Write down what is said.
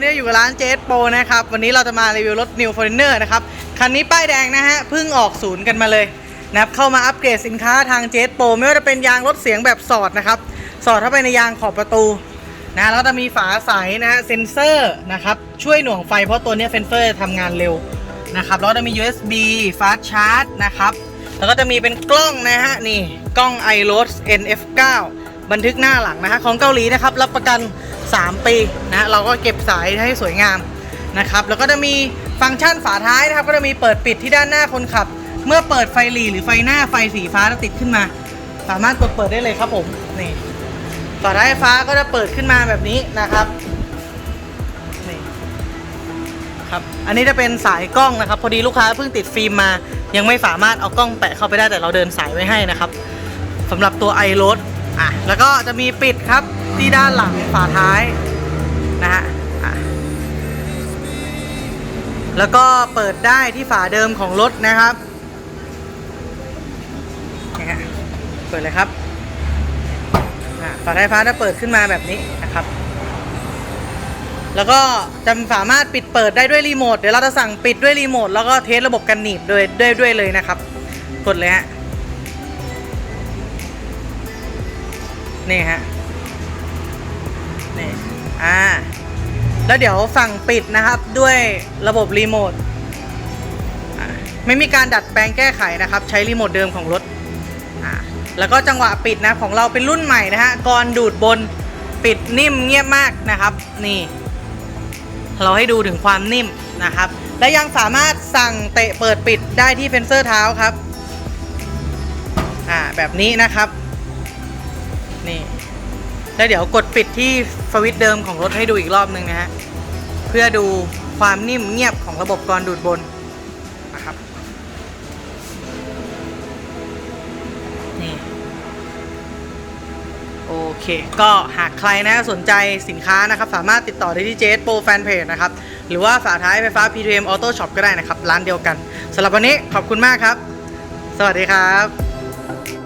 วันนี้อยู่กับร้านเจสโปนะครับ วันนี้เราจะมารีวิวรถ New Foreigner นะครับ คันนี้ป้ายแดงนะฮะ เพิ่งออกศูนย์กันมาเลยนะครับ เข้ามาอัปเกรดสินค้าทางเจสโปไม่ว่าจะเป็นยางลดเสียงแบบสอดนะครับ สอดเข้าไปในยางขอบประตูนะแล้วก็จะมีฝาใสนะฮะ เซนเซอร์นะครับ ช่วยหน่วงไฟเพราะตัวนี้เซนเซอร์ทำงานเร็วนะครับ แล้วจะมี USB Fast Charge นะครับ แล้วก็จะมีเป็นกล้องนะฮะ นี่ กล้อง iROS NF9 บันทึกหน้าหลังนะฮะของเกาหลีนะครับรับประกัน 3 ปีนะเราก็เก็บสายให้สวยงามนะครับแล้วก็จะมีฟังก์ชันฝาท้ายนะครับ ก็จะมีเปิดปิดที่ด้านหน้าคนขับ เมื่อเปิดไฟหลีหรือไฟหน้าไฟสีฟ้าจะติดขึ้นมา สามารถกดเปิดได้เลยครับผมนี่ฝาท้ายฟ้าก็จะเปิดขึ้นมาแบบนี้นะครับนี่ครับอันนี้จะเป็นสายกล้องนะครับ พอดีลูกค้าเพิ่งติดฟิล์มมา ยังไม่สามารถเอากล้องแปะเข้าไปได้แต่เราเดินสายไว้ให้นะครับสำหรับตัว i r o d อะแล้วก็จะมีปิดครับที่ด้านหลังฝาท้ายนะฮะแล้วก็เปิดได้ที่ฝาเดิมของรถนะครับเปิดเลยครับฝาท้ายฟ้าจะเปิดขึ้นมาแบบนี้นะครับ แล้วก็จะสามารถปิดเปิดได้ด้วยรีโมทเดี๋ยวเราจะสั่งปิดด้วยรีโมทแล้วก็เทสระบบกันหนีบด้วยด้วยด้วยเลยนะครับ กดเลยฮะ นี่ฮะนี่อ่าแล้วเดี๋ยวสั่งปิดนะครับด้วยระบบรีโมทไม่มีการดัดแปลงแก้ไขนะครับ ใช้รีโมทเดิมของรถอ่าแล้วก็จังหวะปิดนะของเราเป็นรุ่นใหม่นะฮะกรดูดบนปิดนิ่มเงียบมากนะครับ นี่ เราให้ดูถึงความนิ่มนะครับ และยังสามารถสั่งเตะเปิดปิดได้ที่เฟนเซอร์เท้าครับ อ่าแบบนี้นะครับ นี่แล้วเดี๋ยวกดปิดที่สวิตช์เดิมของรถให้ดูอีกรอบหนึ่งนะฮะเพื่อดูความนิ่มเงียบของระบบกรดูดบนนะครับนี่โอเค ก็หากใครนะสนใจสินค้านะครับ สามารถติดต่อได้ที่เจสโปรแฟนเพจนะครับ หรือว่าฝาท้ายไฟฟ้า PTM Auto Shop ก็ได้นะครับ ร้านเดียวกันสำหรับวันนี้ขอบคุณมากครับ สวัสดีครับ